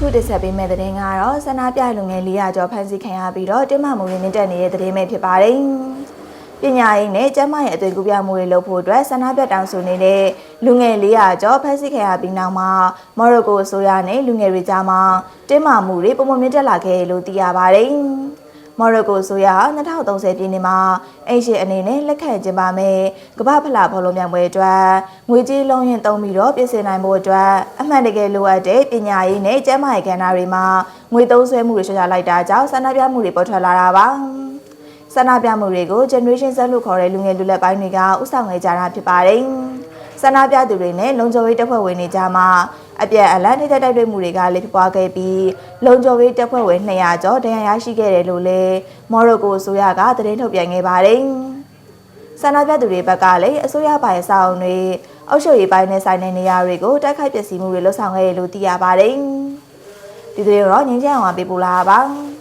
ခုတက်ဆက်ပေးမယ့်သတင်းကတော့ဆန္ဒပြလူငယ်400ကျော်ဖမ်းဆီးခံရပြီးတော့တင်းမာမှုတွေမြင့်တက်နေတဲ့သတင်းပဲဖြစ်ပါတယ်။ပညာရေးနဲ့ကျန်းမာရေးအသွင်ကူးပြောင်းမှုတွေလုပ်ဖို့အတွက်ဆန္ဒပြတောင်းဆိုနေတဲ့လူငယ်400ကျော်ဖမ်းဆီးခံရပြီးနောက်မှာမော်ရိုကိုအစိုးရနဲ့လူငယ်တွေကြားမှာတင်းမာမှုတွေပုံမှန်မြင့်တက်လာခဲ့တယ်လို့သိရပါတယ်။ မော်ရိုကိုဆိုရ2030ပြည့်နှစ်မှာအင်ရှင်အနေနဲ့လက်ခံကျင်းပမယ်ကမ္ဘာဖလားဘောလုံးမြောင်ပွဲအတွက်ငွေကြေးလုံးရင်သုံးပြီးတော့ပြည်စင်နိုင်ဖို့အတွက်အမှန်တကယ်လိုအပ်တဲ့ပညာရေးနဲ့ကျန်းမာရေးကဏ္ဍတွေမှာငွေသုံးစွဲမှုတွေရှင်းပြလိုက်တာကြောင့်ဆန္ဒပြမှုတွေပေါ်ထွက်လာတာပါဆန္ဒပြမှုတွေကို generation Z လို့ခေါ်တဲ့လူငယ်လူလက်ပိုင်းတွေကဥဆောင်နေကြတာဖြစ်ပါတယ်ဆန္ဒပြသူတွေနဲ့လုံခြုံရေးတပ်ဖွဲ့ဝင်တွေကြားမှာ အပြက်အလန့်ထိတဲ့တိုက်တွေ့မှုတွေကလည်းဖြစ်ပွားခဲ့ပြီးလုံခြုံရေးတပ်ဖွဲ့ဝင်200ကျော်ဒဏ်ရာရရှိခဲ့တယ်လို့လည်းမော်ရိုကိုအစိုးရကသတင်းထုတ်ပြန်ခဲ့ပါတယ်။ဆန္ဒပြသူတွေဘက်ကလည်းအစိုးရပိုင်းအဆောက်အုံတွေအုပ်ချုပ်ရေးပိုင်းနဲ့ဆိုင်တဲ့နေရာတွေကိုတိုက်ခိုက်ပျက်စီးမှုတွေလှုပ်ဆောင်ခဲ့တယ်လို့သိရပါတယ်။ဒီသတင်းကိုတော့ငင်းချမ်းအောင်ပေးပို့လာပါပါ။